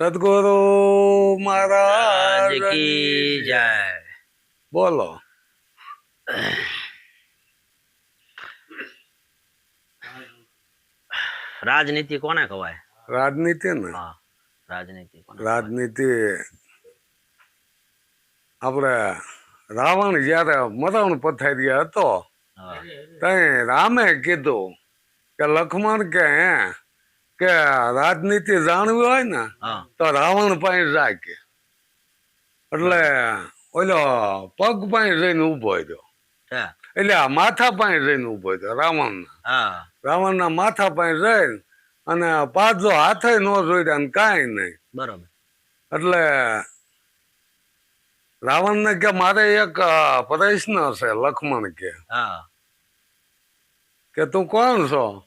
સદગુરુ મહારાજ આજ કી જય બોલો રાજનીતિ કોને કહેવાય રાજનીતિ ને હા રાજનીતિ કોને રાજનીતિ આપણે રાવણ જ્યારે મરણ પથારી હતો હા તઈ રામે કીધું કે લક્ષ્મણ કે હે કે રાજનીતિ જાણવી હોય ને તો રાવણ પાસે જાય કે એટલે ઓલો પગ પાસે જઈને ઊભો રહ્યો. એટલે માથા પાસે જઈને ઊભો રહ્યો રાવણ રાવણ રાવણના માથા પાસે જઈને અને પાછો હાથે ન જોઈ ને કાંઈ નહીં. બરાબર. એટલે રાવણ ને કે મારે એક પ્રશ્ન છે લક્ષ્મણ કે. હા. કે તું કોણ છો?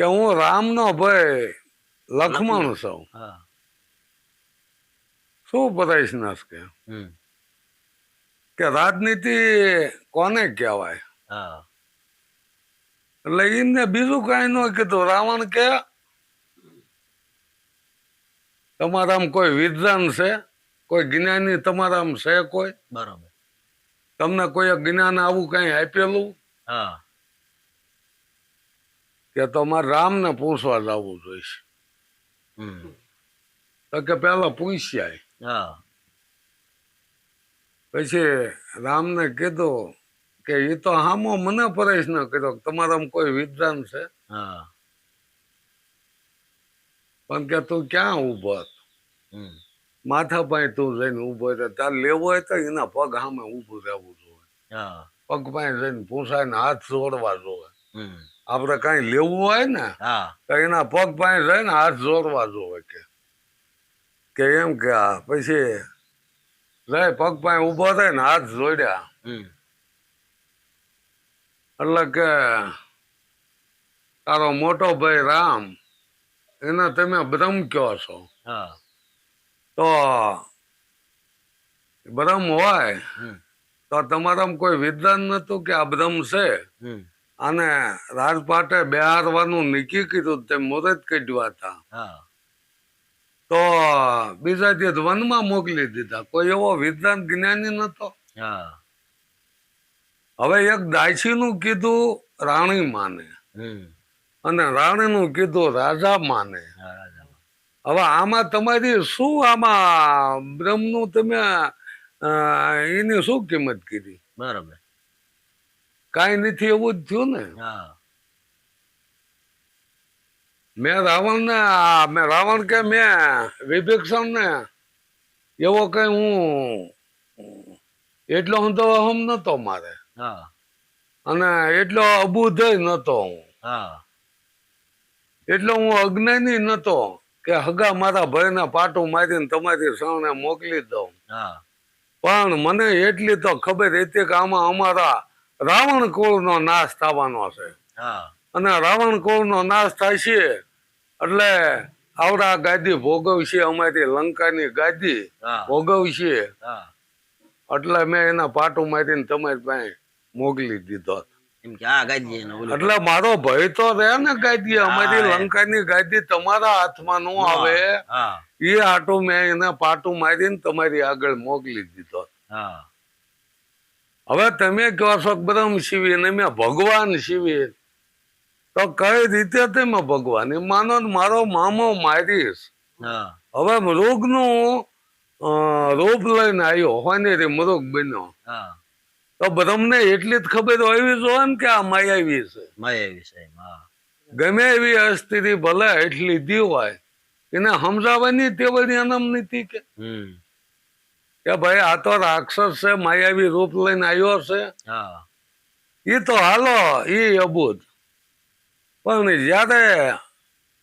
કે હું રામનો ભાઈ લખમણ છું. શું બતાવીશ કે? કે રાજનીતિ કોને કહેવાય? એટલે એને બીજું કઈ ન કીધું. રાવણ કે તમારામાં કોઈ વિદ્વાન છે? કોઈ જ્ઞાની તમારામાં છે કોઈ? બરાબર. તમને કોઈ જ્ઞાન આવું કઈ આપેલું? હા. કે તમારે રામને પૂછવા જવું જોઈશે. તો કે પેલા પૂછ્યા પછી રામને કીધું કે એ તો હામો મને પ્રશ્ન કર્યો તમારામાં કોઈ વિદ્વાન છે? પણ કે તું ક્યાં ઊભો હતો? માથા પાસે તું જઈને ઊભો રહે તાર લેવો હોય તો એના પગ સામે ઉભું રહેવું જોઈએ. હા. પગ પાસે જઈને પૂછાય ને હાથ જોડવા જોઈએ. હમ. આપણે કઈ લેવું હોય ને તો એના પગ પાસે રહીને હાથ જોડવા જોવે કે. કે એમ કે પછી જાય પગ પાસે ઊભો થાય ને હાથ જોડ્યા. એટલે કે તારો મોટો ભાઈ રામ એને તમે બ્રહ્મ કહો છો. હા. તો બ્રહ્મ હોય તો તમારામાં કોઈ વિદ્વાન નતું કે આ બ્રહ્મ છે? અને રાજપાટે બેહારવાનું નક્કી કીધું તે મુહૂર્ત કાઢ્યા હતા. તો બીજા દિવસ વનમાં મોકલી દીધા. કોઈ એવો વિદ્વાન જ્ઞાની નતો. હવે એક દાસીનું કીધું રાણી માને. અને રાણીનું કીધું રાજા માને. હવે આમાં તમારી શું આમાં બ્રહ્મનું તમે એની શું કિંમત કીધી? બરોબર. કાંઈ નથી એવું જ થયું ને. મેં રાવણ ને મેં રાવણ કે મેં વિભીક્ષણ ને એવો કઈ હું એટલો હું તો અહમ નતો મારે. હા. અને એટલો અબુધ નતો હું. એટલો હું અજ્ઞાની નતો કે હગા મારા ભાઈને પાટું મારીને તમારી સામે મોકલી દઉં. હા. પણ મને એટલી તો ખબર હતી કે આમાં અમારા રાવણ કુળનો નાશ થવાનો છે. અને રાવણ કુળનો નાશ થાય છે એટલે આવડા ગાદી ભોગવશે અમારી લંકાની ગાદી ભોગવશે એટલે મેં એના પાટું માંથી તમારી પાસે મોકલી દીધો એટલે મારો ભય તો રહે ને ગાદી અમારી. લંકાની ગાદી તમારા હાથમાં નો આવે. એ આટું મેં એને પાટું મારીને તમારી આગળ મોકલી દીધો હા. હવે તમે કહો છો કે બ્રહ્મ શિવી ને મેં ભગવાન શિવી. તો કઈ રીતે તમે ભગવાન? માનો મારો મામો મારીશ. હવે મૃગનું રૂપ લઈને આવ્યો હોને રે મૃગ બન્યો. તો બ્રહ્મને એટલી જ ખબર હોવી જોઈએ ને કે આ માયાવી છે. માયા છે ગમે એવી અસ્થિતિ ભલે એટલી દી હોય એને સમજાવવાની તેવડી અનમ નીતિ કે કે ભાઈ આ તો રાક્ષસ છે માયાવી રૂપ લઈને આવ્યો છે. એ તો હાલો એ અબૂત પણ જયારે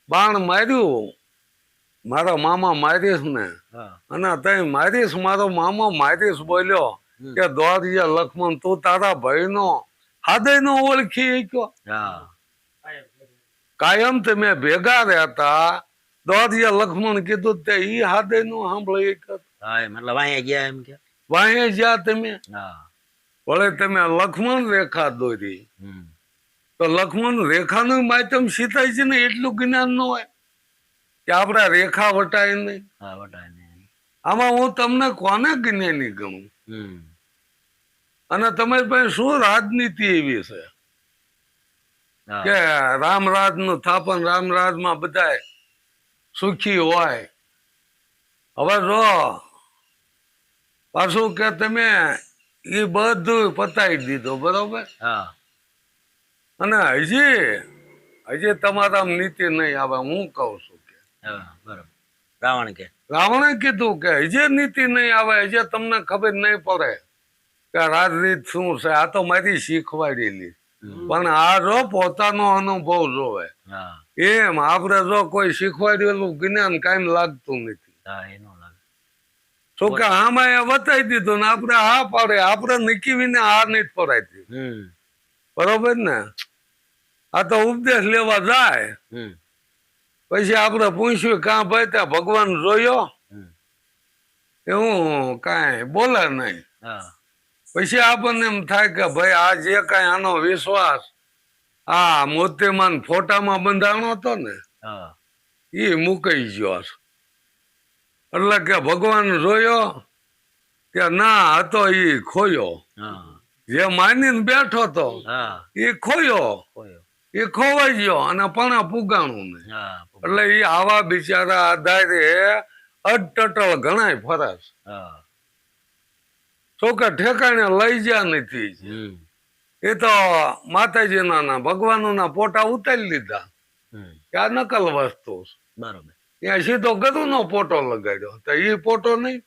બાણ માર્યું મારા મામા મારીશ ને અને તઈ મારીશ મારો મામો મારીશ બોલ્યો કે દોરિય લક્ષ્મણ તું તારા ભાઈ નો હાદય નો ઓળખી ગયો કાયમ તમે ભેગા રહેતા દોરિય લક્ષ્મણ કીધું તે ઈ હાદય નો સાંભળી ગયો હા એમ એટલે ગયા એમ કે? વાંહે જ્યાં તમે? હા. વળે તમે લક્ષ્મણ રેખા દોરી. તો લક્ષ્મણ રેખાનું માધ્યમ સીતાય છે ને એટલું જ્ઞાન ન હોય કે આપણે રેખા વટાય નહીં. હા વટાય ને આમાં હું તમને કોને જ્ઞાની ગણું? અને તમારી પાસે શું રાજનીતિ એવી છે? કે રામરાજનું સ્થાપન રામરાજમાં બધા સુખી હોય. હવે જો પાછું કે તમે એ બધું પતાવી દીધો બરોબર? હા. અને હજી હજી તમારા નીતિ નહીં આવે હું કહું છું કે. બરોબર. રાવણ કે. રાવણે કીધું કે હજી નીતિ નહીં આવે હજી તમને ખબર નહીં પડે કે રાજનીત શું છે આ તો મારી શીખવાડેલી. પણ આ જો પોતાનો અનુભવ જોવે એમ આપણે જો કોઈ શીખવાડેલું જ્ઞાન કાંઈ લાગતું નથી. તો કે આમાં એ બતાવી દીધું ને આપણે હા પાડે આપણે નીકળીને હા નહીં હમ. બરોબર ને? આ તો ઉપદેશ લેવા જાય. પછી આપણે પૂછ્યું કાં ભાઈ ત્યાં ભગવાન જોયો? એવું કાંઈ બોલે નહીં. હા. પછી આપણને એમ થાય કે ભાઈ આ જે કાંઈ આનો વિશ્વાસ આ મોતીમાન ફોટામાં બંધાણો હતો ને હા. એ મુકાઈ ગયો છે. એટલે કે ભગવાન જોયો કે ના હતો એ ખોયો. જે માનીને બેઠો તો એ ખોયો. એ ખોવાઈ ગયો અને પણ પુગાણું ને એટલે એ આવા બિચારા આધારે અટટળ ઘણાય ફરસ તો કે ઠેકાણે લઈ જ્યા નથી એ તો માતાજીના ના ભગવાનના પોટા ઉતારી લીધા. આ નકલ વસ્તુ. બરોબર. ત્યાં સીધો ગરુનો પોટો લગાડ્યો તો એ પોટો નહીં.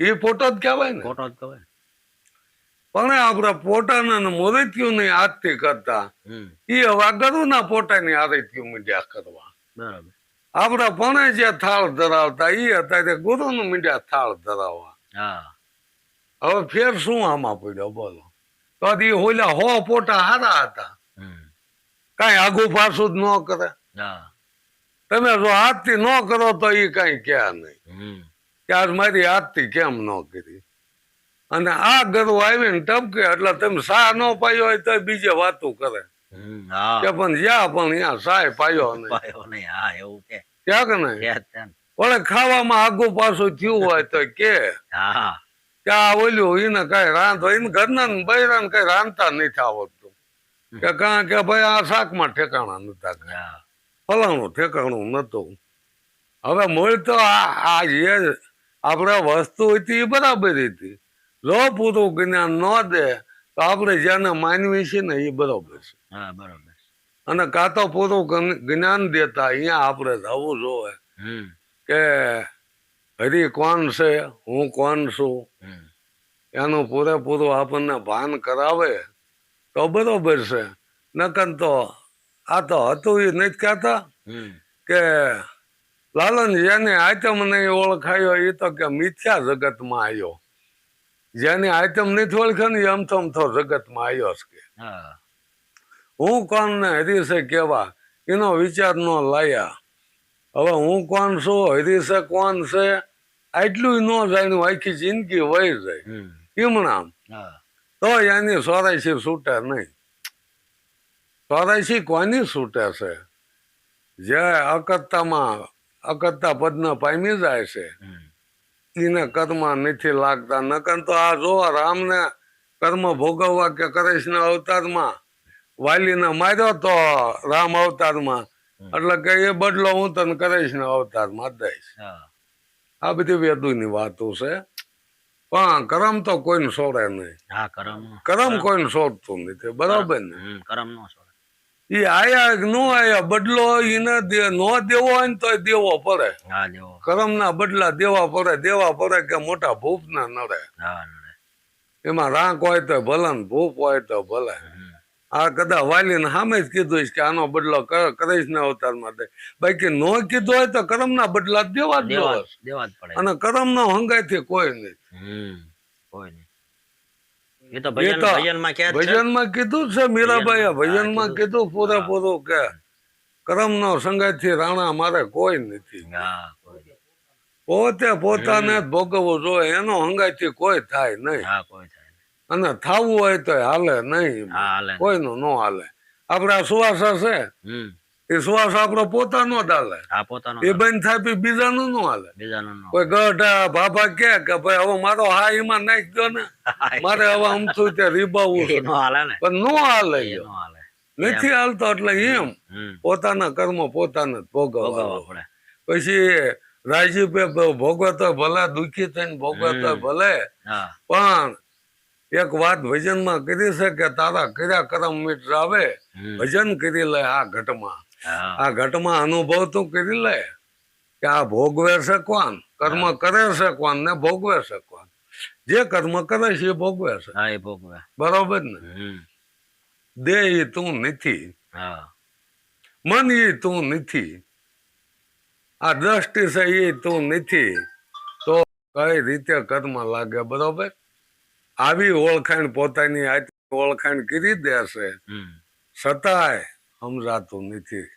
એ પોટો જ કહેવાય ને. ખોટો જ કહેવાય. પણ આપણે પોતાના મૂર્તિઓની આરતી કરતા એ હવે ગરુના પોતાની આરતીઓ મીડિયા કરવા. બરાબર. આપણે પણ જે થાળ ધરાવતા એ અત્યારે ગુરુનું મીડિયા થાળ ધરાવવા. હા. હવે ફેર શું આમાં પડ્યો બોલો. તો એ હોલા હો પોટા હારા હતા. કઈ કાંઈ આગુ પાછું જ ન કરે. તમે જો હાથથી ન કરો તો એ કઈ કહે નહીં. કે આજ મારી હાથથી કેમ ન કરી? અને આ ગરુ આવીને ટપકે એટલે તમે સા ન પાયો હોય તો બીજે વાતો કરે. કે પણ જ્યાં પણ ત્યાં સાય પાયો નહીં. પાયો નહીં હા એવું કે. ક્યાં કે નહીં? કે ને. વળે ખાવામાં આગુ પાછું થયું હોય તો કે. કે આ ઓલ્યું એને કઈ રાંધો એને ઘરના ને બૈરાને કઈ રાંધતા નથી આવડતું. કે કારણ કે ભાઈ આ શાકમાં ઠેકાણા નતા ફલાણું ઠેકાણું નતું હવે મૂળ તો આ જે આપણે વસ્તુ હતી એ બરાબર હતી. જો પૂરું જ્ઞાન ન દે તો આપણે જેને માનવી છે ને એ બરોબર છે. હા બરોબર અને કાં તો પૂરું જ્ઞાન દેતા અહીંયા આપણે થવું જોવે કે હરી કોણ છે હું કોણ છું? એનું પૂરેપૂરું આપણને ભાન કરાવે તો બરોબર છે. નકર તો આ તો હતું એ નથી કહેતા કે લાલન જેને આઈટમ નહીં ઓળખાયો એ તો કે મિથ્યા જગતમાં આવ્યો જેને આઈટમ નથી ઓળખે ને એમ તો તો જગતમાં આવ્યો છે હું. કોણ ને હરીશે કેવા? એનો વિચાર ન લાયા. હવે હું કોણ છું? હરીશે કોણ છે? આટલું ન જાણ્યું આખી જિંદગી વહી જાય. હા. તો એની સોરાશી છૂટે નહીં. સોરાશી કોની છૂટે છે? જે અકર્તામાં અકર્તા પદને પામી જાય છે. એને કર્મ નથી લાગતા. નકર તો આ જો રામને કર્મ ભોગવવા કે કૃષ્ણ અવતારમાં વાલીને માર્યો તો રામ અવતારમાં. એટલે કે એ બદલો હું તને કૃષ્ણ અવતારમાં દઈશ. આ બધી વેદુની વાતો છે. પણ કરમ તો કોઈને છોડે નહીં. કરમ. કરમ કોઈને છોડતું નથી. બરાબર ને? કરમ નો એ આયા ન આયા બદલો એને દે નો દેવો હોય ને તો દેવો પડે. કરમ ના બદલા દેવા પડે દેવા પડે કે મોટા ભૂપ ના નડે એમાં રાંક હોય તો ભલે ને ભૂપ હોય તો ભલે. આ આ કદાચ વાલીને સામે જ કીધું છે કે આનો બદલો કરીશ ને અવતાર માટે બાકી નો કીધું હોય તો કરમના બદલા દેવા જ દેવા અને કરમ નો હંગાય હંગાઈથી કોઈ નહીં. કોઈ નહીં. એ તો ભજન ભજનમાં કીધું છે મીરાબાઈએ. ભજનમાં, કીધું. કીધું પૂરેપૂરું કે કરમનો સંગાતથી રાણા મારે કોઈ નથી. પોતે પોતાને જ ભોગવવું જોઈએ એનો હંગાઈથી કોઈ થાય નહીં. થાય અને થાવું હોય તો હાલે નહીં. કોઈ નું કોઈનું ન હાલે. આપડે સુવાસા છે. એ શ્વાસ આપણો પોતાનો જ હાલે? પોતાનો એ બંધ થાય બીજાનું નું હાલે? બીજાનો કોઈ ગઢા બાબા કે કે ભાઈ હવે મારો હા એમાં નાખી દો ને? મારે હવે અમથું તે રીબાવું પણ નો હાલે નથી હાલતો એટલે એમ. પોતાના કર્મ પોતાને જ ભોગવવા પછી રાજીપે ભોગવતો ભલે દુઃખી થઈને ભોગવતો. ભલે પણ એક વાત ભજનમાં કરી છે કે તારા કર્યા કરમ મિત્ર આવે ભજન કરી લે આ ઘટમાં. આ ઘટમાં અનુભવ તું કરી લે કે આ ભોગવે છે કોણ? કર્મ કરે છે કોણ ને ભોગવે છે કોણ? જે કર્મ કરે છે એ ભોગવે છે. હા એ ભોગવે. બરોબર ને? દેહ તું નથી. હા. મન એ તું નથી. આ દ્રષ્ટિ છે એ તું નથી. તો કઈ રીતે કર્મ લાગે બરોબર? આવી ઓળખાણ પોતાની ઓળખાણ કરી દેશે. છતાંય સમજાતું નથી.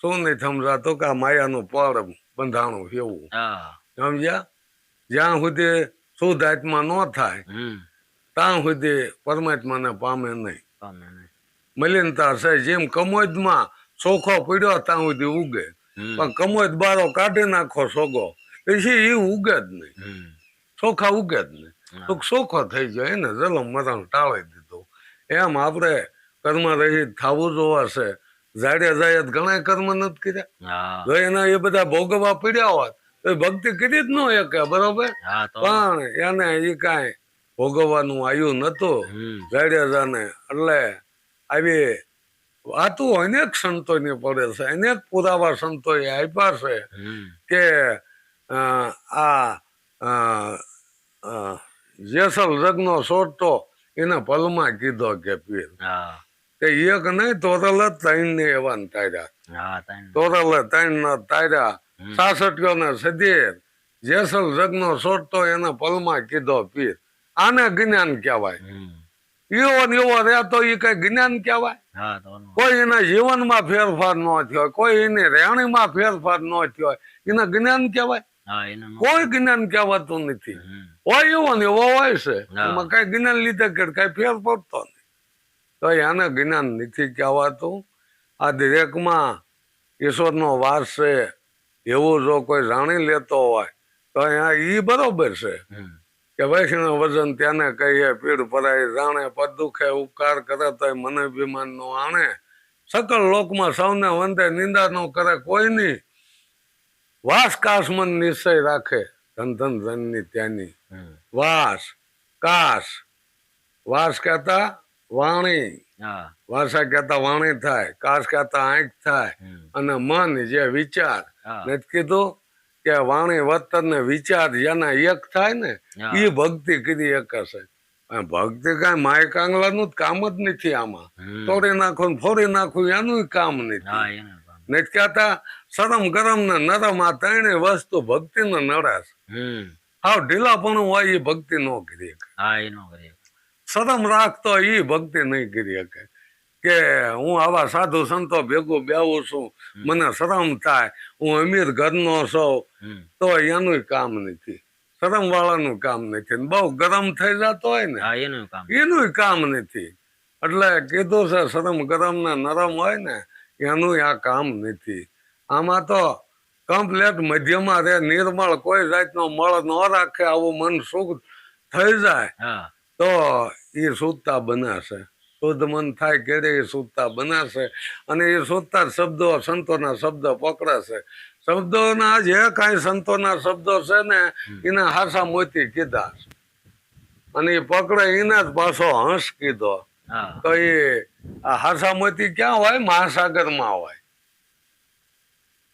શું નથી સમજાતું કે આ માયાનું પળ બંધાણું એવું. સમજ્યા? જ્યાં સુધી શુદ્ધ આત્મા ન થાય ત્યાં સુધી પરમાત્માને પામે નહીં. પામે નહીં. મલિનતા છે. જેમ કમોદમાં ચોખો પડ્યો ત્યાં સુધી ઉગે. પણ કમોદ બારો કાઢી નાખો સોગો પછી એ ઉગે જ નહીં. સોખા ચોખા ઉગે જ નહીં. તો સોખો થઈ જાય એને જલમ મરણ ટાળી દીધું. એમ આપણે કર્મ રહિત થવું જોવાશે જાડે જાય ઘણા કર્મ નથી કર્યા. જો એના એ બધા ભોગવવા પડ્યા હોત તો ભક્તિ કરી જ ન શકે બરોબર? પણ એને એ કાંઈ ભોગવવાનું આવ્યું નતું જાડેજાને એટલે આવી વાતું અનેક સંતોની પડે છે અનેક પુરાવા સંતોએ આપ્યા છે કે આ જેસલ રગનો સોટો એને પલમાં કીધો કે પીર. એક નહીં તોરલ જ ત્રણ ને એવા તાર્યા. તોરલ ત્રણ. ને તાર્યા. હમ. સાસઠિયો ને સદીર જેસલ રગનો સોટો એને પલમાં કીધો પીર. આને જ્ઞાન કહેવાય. એવો ને એવો રહેતો એ કઈ જ્ઞાન કહેવાય? કોઈ એના જીવનમાં ફેરફાર ન થયો કોઈ એની રહેણીમાં ફેરફાર ન થયો એને જ્ઞાન કહેવાય? કોઈ જ્ઞાન કહેવાતું નથી. હોય એવો ને એવો હોય છે. એમાં કઈ જ્ઞાન લીધે કે કઈ ફેર પડતો નહીં તો એને જ્ઞાન નથી કહેવાતું. આ દરેકમાં ઈશ્વરનો વાસ છે એવું જો કોઈ જાણી લેતો હોય તો અહીંયા એ બરોબર છે. કે વૈષ્ણવ વજન તેને કહીએ પીડ પરાય જાણે પદ દુખે ઉપકાર કરે તો મને અભિમાન નો આણે. સકલ લોકમાં સૌને વંદે નિંદા નો કરે કોઈની વાસ કાશ મન નિશ્ચય રાખે. ધન ધન ધનની ત્યાંની વાસ કાશ વાસ કહેતા વાણી. વારસા કહેતા વાણી થાય કાશ કહેતા આંખ થાય. અને મન જે વિચાર. નથી કીધું કે વાણી વતન ને વિચાર જેના એક થાય ને એ ભક્તિ કીધી એક હશે. ભક્તિ કઈ માય કાંગલાનું જ કામ જ નથી આમાં. તોડી નાખું ને ફોડી નાખું એનું કામ નથી. નથી કહેતા શરમ ગરમ ને નરમ આ ત્રણે વસ્તુ ભક્તિ ને નડાશ હાવ ઢીલાપણું હોય એ ભક્તિ નો કરી હા એ નો કરીએ શરમ રાખતો એ ભક્તિ નહીં કરી શકે. કે હું આવા સાધુ સંતો ભેગું બેવું છું મને શરમ થાય. હું અમીર ઘરનો છું તો એનું કામ નથી. શરમ વાળાનું કામ નથી. બહુ ગરમ થઈ જતો હોય ને એનું કામ નથી. એટલે કીધું છે શરમ ગરમ ને નરમ હોય ને એનું આ કામ નથી. આમાં તો કમ્પ્લેટ મધ્યમાં રે નિર્મળ કોઈ જાતનો મળ ન રાખે આવું મન સુખ થઈ જાય. તો એ શોધતા બનાશે. શુદ્ધ મન થાય ક્યારે એ શોધતા બનાશે. અને એ શોધતા શબ્દો સંતોના શબ્દ પકડાશે. શબ્દોના જે કાંઈ સંતોના શબ્દો છે ને એના હાસા મોતી કીધા અને એ પકડે એના જ પાછો હંસ કીધો. તો એ આ હાસા મોતી ક્યાં હોય? મહાસાગરમાં હોય.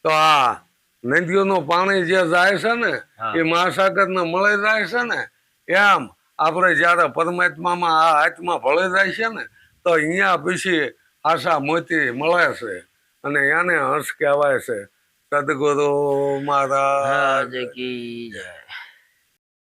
તો આ નદીઓનું પાણી જે જાય છે ને. એ મહાસાગરને મળી જાય છે ને એમ. આપણે જ્યારે પરમાત્મામાં આ આત્મા ભળી જાય છે ને, તો અહીંયા પછી આશા મોતી મળે છે અને એને હંસ કહેવાય છે. સદગુરુ મહારાજ. રાજ કી જય.